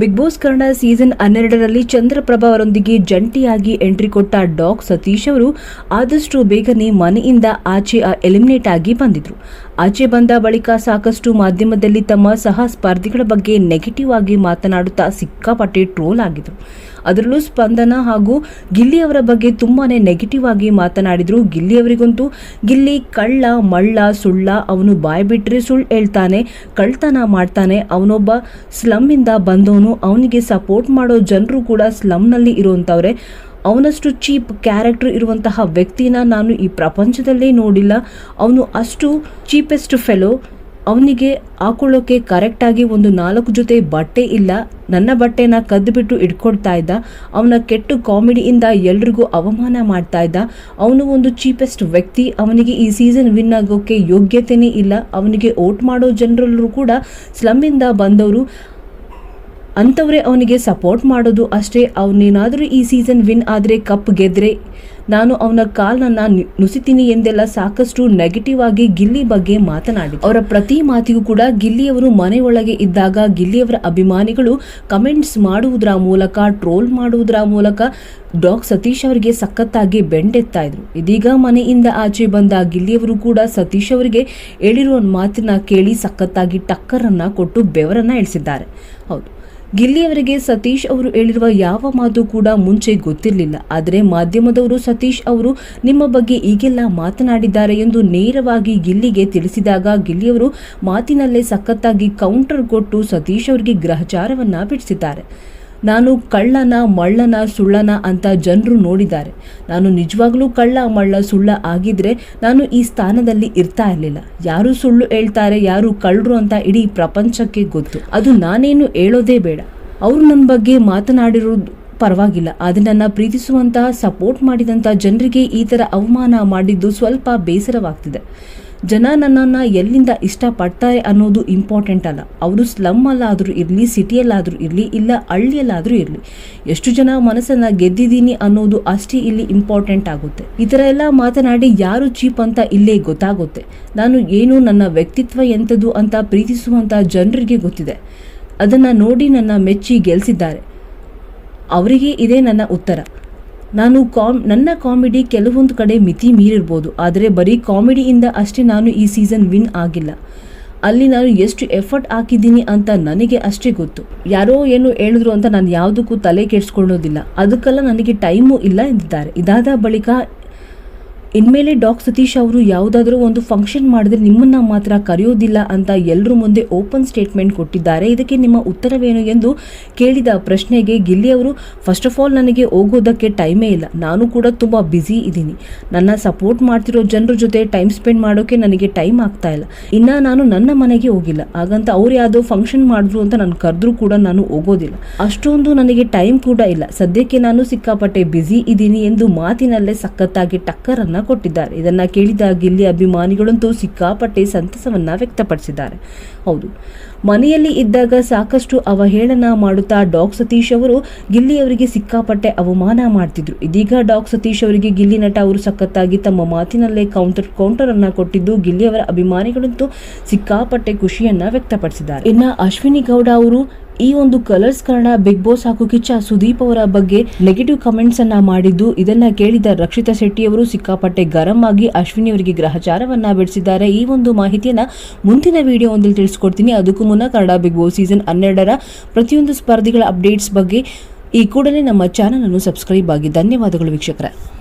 Big boss Kannada season ಹನ್ನೆರಡರಲ್ಲಿ ಚಂದ್ರಪ್ರಭಾ ಅವರೊಂದಿಗೆ ಜಂಟಿಯಾಗಿ ಎಂಟ್ರಿ ಕೊಟ್ಟ ಡಾಕ್ ಸತೀಶ್ ಅವರು ಆದಷ್ಟು ಬೇಗನೆ ಮನೆಯಿಂದ ಆಚೆ ಎಲಿಮಿನೇಟ್ ಆಗಿ ಬಂದಿದ್ರು. ಆಚೆ ಬಂದ ಬಳಿಕ ಸಾಕಷ್ಟು ಮಾಧ್ಯಮದಲ್ಲಿ ತಮ್ಮ ಸಹ ಸ್ಪರ್ಧಿಗಳ ಬಗ್ಗೆ ನೆಗೆಟಿವ್ ಆಗಿ ಮಾತನಾಡುತ್ತಾ ಸಿಕ್ಕಾಪಟ್ಟೆ ಟ್ರೋಲ್ ಆಗಿದ್ರು. ಅದರಲ್ಲೂ ಸ್ಪಂದನ ಹಾಗೂ ಗಿಲ್ಲಿ ಅವರ ಬಗ್ಗೆ ತುಂಬಾನೇ ನೆಗೆಟಿವ್ ಆಗಿ ಮಾತನಾಡಿದ್ರು. ಗಿಲ್ಲಿ ಅವರಿಗಂತೂ ಗಿಲ್ಲಿ, ಕಳ್ಳ, ಮಳ್ಳ, ಸುಳ್ಳ ಅವನು ಬಾಯ್ ಬಿಟ್ರೆ ಸುಳ್ಳು ಹೇಳ್ತಾನೆ, ಕಳ್ತನ ಮಾಡ್ತಾನೆ. ಅವನೊಬ್ಬ ಸ್ಲಮ್ಮಿಂದ ಬಂದವನು, ಅವನಿಗೆ ಸಪೋರ್ಟ್ ಮಾಡೋ ಜನರು ಕೂಡ ಸ್ಲಮ್ನಲ್ಲಿ ಇರುವಂಥವ್ರೆ ಅವನಷ್ಟು ಚೀಪ್ ಕ್ಯಾರೆಕ್ಟರ್ ಇರುವಂತಹ ವ್ಯಕ್ತಿನ ನಾನು ಈ ಪ್ರಪಂಚದಲ್ಲೇ ನೋಡಿಲ್ಲ. ಅವನು ಅಷ್ಟು ಚೀಪೆಸ್ಟ್ ಫೆಲೋ ಅವನಿಗೆ ಹಾಕೊಳ್ಳೋಕೆ ಕರೆಕ್ಟಾಗಿ ಒಂದು ನಾಲ್ಕು ಜೊತೆ ಬಟ್ಟೆ ಇಲ್ಲ. ನನ್ನ ಬಟ್ಟೆನ ಕದ್ದುಬಿಟ್ಟು ಇಟ್ಕೊಡ್ತಾ ಇದ್ದ. ಅವನ ಕೆಟ್ಟು ಕಾಮಿಡಿಯಿಂದ ಎಲ್ರಿಗೂ ಅವಮಾನ ಮಾಡ್ತಾ ಇದ್ದ. ಅವನು ಒಂದು ಚೀಪೆಸ್ಟ್ ವ್ಯಕ್ತಿ. ಅವನಿಗೆ ಈ ಸೀಸನ್ ವಿನ್ ಆಗೋಕ್ಕೆ ಯೋಗ್ಯತೆಯೇ ಇಲ್ಲ. ಅವನಿಗೆ ಓಟ್ ಮಾಡೋ ಜನರಲ್ಲರೂ ಕೂಡ ಸ್ಲಮ್ಮಿಂದ ಬಂದವರು. ಅಂಥವ್ರೆ ಅವನಿಗೆ ಸಪೋರ್ಟ್ ಮಾಡೋದು ಅಷ್ಟೇ. ಅವನೇನಾದರೂ ಈ ಸೀಸನ್ ವಿನ್ ಆದರೆ ಕಪ್ ಗೆದ್ರೆ ನಾನು ಅವನ ಕಾಲನ್ನ ನುಸಿತೀನಿ ಎಂದೆಲ್ಲ ಸಾಕಷ್ಟು ನೆಗೆಟಿವ್ ಆಗಿ ಗಿಲ್ಲಿ ಬಗ್ಗೆ ಮಾತನಾಡಿ ಅವರ ಪ್ರತಿ ಮಾತಿಗೂ ಕೂಡ ಗಿಲ್ಲಿಯವರು ಮನೆಯೊಳಗೆ ಇದ್ದಾಗ ಗಿಲ್ಲಿಯವರ ಅಭಿಮಾನಿಗಳು ಕಮೆಂಟ್ಸ್ ಮಾಡುವುದರ ಮೂಲಕ ಟ್ರೋಲ್ ಮಾಡುವುದರ ಮೂಲಕ ಡಾಕ್ ಸತೀಶ್ ಅವರಿಗೆ ಸಖತ್ತಾಗಿ ಬೆಂಡೆತ್ತಾ ಇದ್ರು. ಇದೀಗ ಮನೆಯಿಂದ ಆಚೆ ಬಂದ ಗಿಲ್ಲಿಯವರು ಕೂಡ ಸತೀಶ್ ಅವರಿಗೆ ಹೇಳಿರುವ ಮಾತಿನ ಕೇಳಿ ಸಖತ್ತಾಗಿ ಟಕ್ಕರನ್ನ ಕೊಟ್ಟು ಬೆವರನ್ನ ಇಳಿಸಿದ್ದಾರೆ ಹೌದು. ಗಿಲ್ಲಿಯವರಿಗೆ ಸತೀಶ್ ಅವರು ಹೇಳಿರುವ ಯಾವ ಮಾತು ಕೂಡ ಮುಂಚೆ ಗೊತ್ತಿರಲಿಲ್ಲ. ಆದರೆ ಮಾಧ್ಯಮದವರು ಸತೀಶ್ ಅವರು ನಿಮ್ಮ ಬಗ್ಗೆ ಈಗೆಲ್ಲ ಮಾತನಾಡಿದ್ದಾರೆ ಎಂದು ನೇರವಾಗಿ ಗಿಲ್ಲಿಗೆ ತಿಳಿಸಿದಾಗ ಗಿಲ್ಲಿಯವರು ಮಾತಿನಲ್ಲೇ ಸಖತ್ತಾಗಿ ಕೌಂಟರ್ ಕೊಟ್ಟು ಸತೀಶ್ ಅವರಿಗೆ ಗ್ರಹಚಾರವನ್ನು ಬಿಡಿಸಿದ್ದಾರೆ. ನಾನು ಕಳ್ಳನ, ಮಳ್ಳನ, ಸುಳ್ಳನ ಅಂತ ಜನರು ನೋಡಿದ್ದಾರೆ. ನಾನು ನಿಜವಾಗ್ಲೂ ಕಳ್ಳ, ಮಳ್ಳ, ಸುಳ್ಳ ಆಗಿದ್ರೆ ನಾನು ಈ ಸ್ಥಾನದಲ್ಲಿ ಇರ್ತಾ ಇರಲಿಲ್ಲ. ಯಾರು ಸುಳ್ಳು ಹೇಳ್ತಾರೆ, ಯಾರು ಕಳ್ಳರು ಅಂತ ಇಡೀ ಪ್ರಪಂಚಕ್ಕೆ ಗೊತ್ತು. ಅದು ನಾನೇನು ಹೇಳೋದೇ ಬೇಡ. ಅವರು ನನ್ನ ಬಗ್ಗೆ ಮಾತನಾಡಿರೋದು ಪರವಾಗಿಲ್ಲ. ಆದರೆ ನನ್ನ ಪ್ರೀತಿಸುವಂತಹ, ಸಪೋರ್ಟ್ ಮಾಡಿದಂಥ ಜನರಿಗೆ ಈ ಥರ ಅವಮಾನ ಮಾಡಿದ್ದು ಸ್ವಲ್ಪ ಬೇಸರವಾಗ್ತಿದೆ. ಜನ ನನ್ನನ್ನು ಎಲ್ಲಿಂದ ಇಷ್ಟಪಡ್ತಾರೆ ಅನ್ನೋದು ಇಂಪಾರ್ಟೆಂಟ್ ಅಲ್ಲ. ಅವರು ಸ್ಲಮ್ ಅಲ್ಲಾದರೂ ಇರಲಿ, ಸಿಟಿಯಲ್ಲಾದರೂ ಇರಲಿ, ಇಲ್ಲ ಹಳ್ಳಿಯಲ್ಲಾದರೂ ಇರಲಿ, ಎಷ್ಟು ಜನ ಮನಸ್ಸನ್ನು ಗೆದ್ದಿದ್ದೀನಿ ಅನ್ನೋದು ಅಷ್ಟೇ ಇಲ್ಲಿ ಇಂಪಾರ್ಟೆಂಟ್ ಆಗುತ್ತೆ. ಈ ಥರ ಎಲ್ಲ ಮಾತನಾಡಿ ಯಾರು ಚೀಪ್ ಅಂತ ಇಲ್ಲೇ ಗೊತ್ತಾಗುತ್ತೆ. ನಾನು ಏನು ನನ್ನ ವ್ಯಕ್ತಿತ್ವ ಎಂಥದ್ದು ಅಂತ ಪ್ರೀತಿಸುವಂಥ ಜನರಿಗೆ ಗೊತ್ತಿದೆ. ಅದನ್ನು ನೋಡಿ ನನ್ನ ಮೆಚ್ಚಿ ಗೆಲ್ಲಿಸಿದ್ದಾರೆ ಅವರಿಗೆ ಇದೇ ನನ್ನ ಉತ್ತರ. ನಾನು ಕಾಮ್, ನನ್ನ ಕಾಮಿಡಿ ಕೆಲವೊಂದು ಕಡೆ ಮಿತಿ ಮೀರಿರ್ಬೋದು, ಆದರೆ ಬರೀ ಕಾಮಿಡಿಯಿಂದ ಅಷ್ಟೇ ನಾನು ಈ ಸೀಸನ್ ವಿನ್ ಆಗಿಲ್ಲ. ಅಲ್ಲಿ ನಾನು ಎಷ್ಟು ಎಫರ್ಟ್ ಹಾಕಿದ್ದೀನಿ ಅಂತ ನನಗೆ ಅಷ್ಟೇ ಗೊತ್ತು. ಯಾರೋ ಏನು ಹೇಳಿದ್ರು ಅಂತ ನಾನು ಯಾವುದಕ್ಕೂ ತಲೆ ಕೆಡಿಸ್ಕೊಳ್ಳೋದಿಲ್ಲ. ಅದಕ್ಕೆಲ್ಲ ನನಗೆ ಟೈಮು ಇಲ್ಲ ಎಂದಿದ್ದಾರೆ. ಇದಾದ ಬಳಿಕ ಇನ್ಮೇಲೆ ಡಾಕ್ ಸತೀಶ್ ಅವರು ಯಾವುದಾದ್ರೂ ಒಂದು ಫಂಕ್ಷನ್ ಮಾಡಿದ್ರೆ ನಿಮ್ಮನ್ನ ಮಾತ್ರ ಕರೆಯೋದಿಲ್ಲ ಅಂತ ಎಲ್ಲರ ಮುಂದೆ ಓಪನ್ ಸ್ಟೇಟ್ಮೆಂಟ್ ಕೊಟ್ಟಿದ್ದಾರೆ. ಇದಕ್ಕೆ ನಿಮ್ಮ ಉತ್ತರವೇನು ಎಂದು ಕೇಳಿದ ಪ್ರಶ್ನೆಗೆ ಗಿಲ್ಲಿ ಅವರು ಫಸ್ಟ್ ಆಫ್ ಆಲ್ ನನಗೆ ಹೋಗೋದಕ್ಕೆ ಟೈಮೇ ಇಲ್ಲ. ನಾನು ಕೂಡ ತುಂಬ ಬ್ಯುಸಿ ಇದ್ದೀನಿ. ನನ್ನ ಸಪೋರ್ಟ್ ಮಾಡ್ತಿರೋ ಜನರ ಜೊತೆ ಟೈಮ್ ಸ್ಪೆಂಡ್ ಮಾಡೋಕೆ ನನಗೆ ಟೈಮ್ ಆಗ್ತಾ ಇಲ್ಲ. ಇನ್ನ ನಾನು ನನ್ನ ಮನೆಗೆ ಹೋಗಿಲ್ಲ. ಹಾಗಂತ ಅವ್ರು ಯಾವುದೋ ಫಂಕ್ಷನ್ ಮಾಡಿದ್ರು ಅಂತ ನಾನು ಕರೆದ್ರೂ ಕೂಡ ನಾನು ಹೋಗೋದಿಲ್ಲ. ಅಷ್ಟೊಂದು ನನಗೆ ಟೈಮ್ ಕೂಡ ಇಲ್ಲ. ಸದ್ಯಕ್ಕೆ ನಾನು ಸಿಕ್ಕಾಪಟ್ಟೆ ಬ್ಯುಸಿ ಇದ್ದೀನಿ ಎಂದು ಮಾತಿನಲ್ಲೇ ಸಖತ್ತಾಗಿ ಟಕ್ಕರನ್ನ ಕೊಟ್ಟಿದ್ದಾರೆ. ಇದನ್ನು ಕೇಳಿದಾಗ ಇಲ್ಲಿ ಅಭಿಮಾನಿಗಳಂತೂ ಸಿಕ್ಕಾಪಟ್ಟೆ ಸಂತಸವನ್ನ ವ್ಯಕ್ತಪಡಿಸಿದ್ದಾರೆ. ಹೌದು. ಮನೆಯಲ್ಲಿ ಇದ್ದಾಗ ಸಾಕಷ್ಟು ಅವಹೇಳನ ಮಾಡುತ್ತಾ ಡಾಗ್ ಸತೀಶ್ ಅವರು ಗಿಲ್ಲಿ ಅವರಿಗೆ ಸಿಕ್ಕಾಪಟ್ಟೆ ಅವಮಾನ ಮಾಡ್ತಿದ್ರು. ಇದೀಗ ಡಾಗ್ ಸತೀಶ್ ಅವರಿಗೆ ಗಿಲ್ಲಿ ನಟ ಅವರು ಸಖತ್ತಾಗಿ ತಮ್ಮ ಮಾತಿನಲ್ಲೇ ಕೌಂಟರ್ ಕೌಂಟರ್ ಅನ್ನ ಕೊಟ್ಟಿದ್ದು ಗಿಲ್ಲಿ ಅವರ ಅಭಿಮಾನಿಗಳಂತೂ ಸಿಕ್ಕಾಪಟ್ಟೆ ಖುಷಿಯನ್ನ ವ್ಯಕ್ತಪಡಿಸಿದ್ದಾರೆ. ಇನ್ನ ಅಶ್ವಿನಿ ಗೌಡ ಅವರು ಈ ಒಂದು ಕಲರ್ಸ್ ಕನ್ನಡ ಬಿಗ್ ಬಾಸ್ ಹಾಗೂ ಕಿಚ್ಚ ಸುದೀಪ್ ಅವರ ಬಗ್ಗೆ ನೆಗೆಟಿವ್ ಕಮೆಂಟ್ಸ್ ಅನ್ನ ಮಾಡಿದ್ದು, ಇದನ್ನ ಕೇಳಿದ ರಕ್ಷಿತಾ ಶೆಟ್ಟಿ ಅವರು ಸಿಕ್ಕಾಪಟ್ಟೆ ಗರಂ ಆಗಿ ಅಶ್ವಿನಿ ಅವರಿಗೆ ಗ್ರಹಚಾರವನ್ನ ಬಿಡಿಸಿದ್ದಾರೆ. ಈ ಒಂದು ಮಾಹಿತಿಯನ್ನ ಮುಂದಿನ ವಿಡಿಯೋ ಒಂದಲ್ಲಿ ತಿಳಿಸ್ಕೊಡ್ತೀನಿ. ಅದಕ್ಕೂ ಕನ್ನಡ ಬಿಗ್ ಬಾಸ್ ಸೀಸನ್ ಹನ್ನೆರಡರ ಪ್ರತಿಯೊಂದು ಸ್ಪರ್ಧಿಗಳ ಅಪ್ಡೇಟ್ಸ್ ಬಗ್ಗೆ ಈ ಕೂಡಲೇ ನಮ್ಮ ಚಾನಲ್ ಅನ್ನು ಸಬ್ಸ್ಕ್ರೈಬ್ ಆಗಿ ಧನ್ಯವಾದಗಳು ವೀಕ್ಷಕರೇ.